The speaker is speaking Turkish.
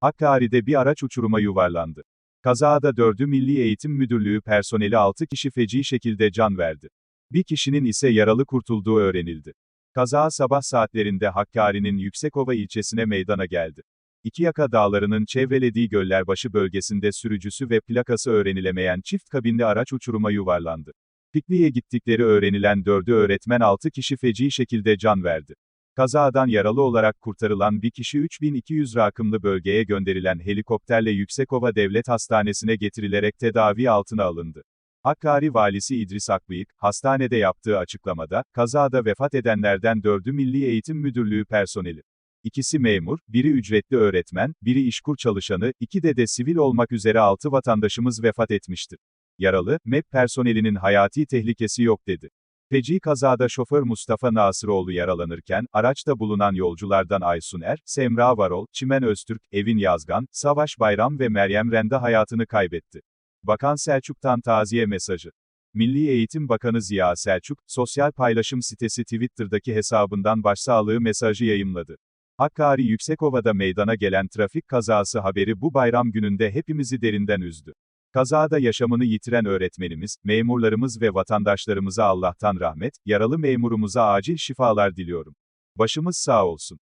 Hakkari'de bir araç uçuruma yuvarlandı. Kazada 4. Milli Eğitim Müdürlüğü personeli 6 kişi feci şekilde can verdi. Bir kişinin ise yaralı kurtulduğu öğrenildi. Kaza sabah saatlerinde Hakkari'nin Yüksekova ilçesine meydana geldi. İkiyaka Dağları'nın çevrelediği Göllerbaşı bölgesinde sürücüsü ve plakası öğrenilemeyen çift kabinli araç uçuruma yuvarlandı. Pikniğe gittikleri öğrenilen dördü öğretmen 6 kişi feci şekilde can verdi. Kazadan yaralı olarak kurtarılan bir kişi 3200 rakımlı bölgeye gönderilen helikopterle Yüksekova Devlet Hastanesi'ne getirilerek tedavi altına alındı. Hakkari Valisi İdris Akbıyık, hastanede yaptığı açıklamada, kazada vefat edenlerden 4'ü Milli Eğitim Müdürlüğü personeli. İkisi memur, biri ücretli öğretmen, biri işkur çalışanı, iki de de sivil olmak üzere 6 vatandaşımız vefat etmiştir. Yaralı, MEP personelinin hayati tehlikesi yok dedi. Feci kazada şoför Mustafa Nasıroğlu yaralanırken, araçta bulunan yolculardan Aysun Er, Semra Varol, Çimen Öztürk, Evin Yazgan, Savaş Bayram ve Meryem Rende hayatını kaybetti. Bakan Selçuk'tan taziye mesajı. Milli Eğitim Bakanı Ziya Selçuk, sosyal paylaşım sitesi Twitter'daki hesabından başsağlığı mesajı yayımladı. Hakkari Yüksekova'da meydana gelen trafik kazası haberi bu bayram gününde hepimizi derinden üzdü. Kazada yaşamını yitiren öğretmenimiz, memurlarımız ve vatandaşlarımıza Allah'tan rahmet, yaralı memurumuza acil şifalar diliyorum. Başımız sağ olsun.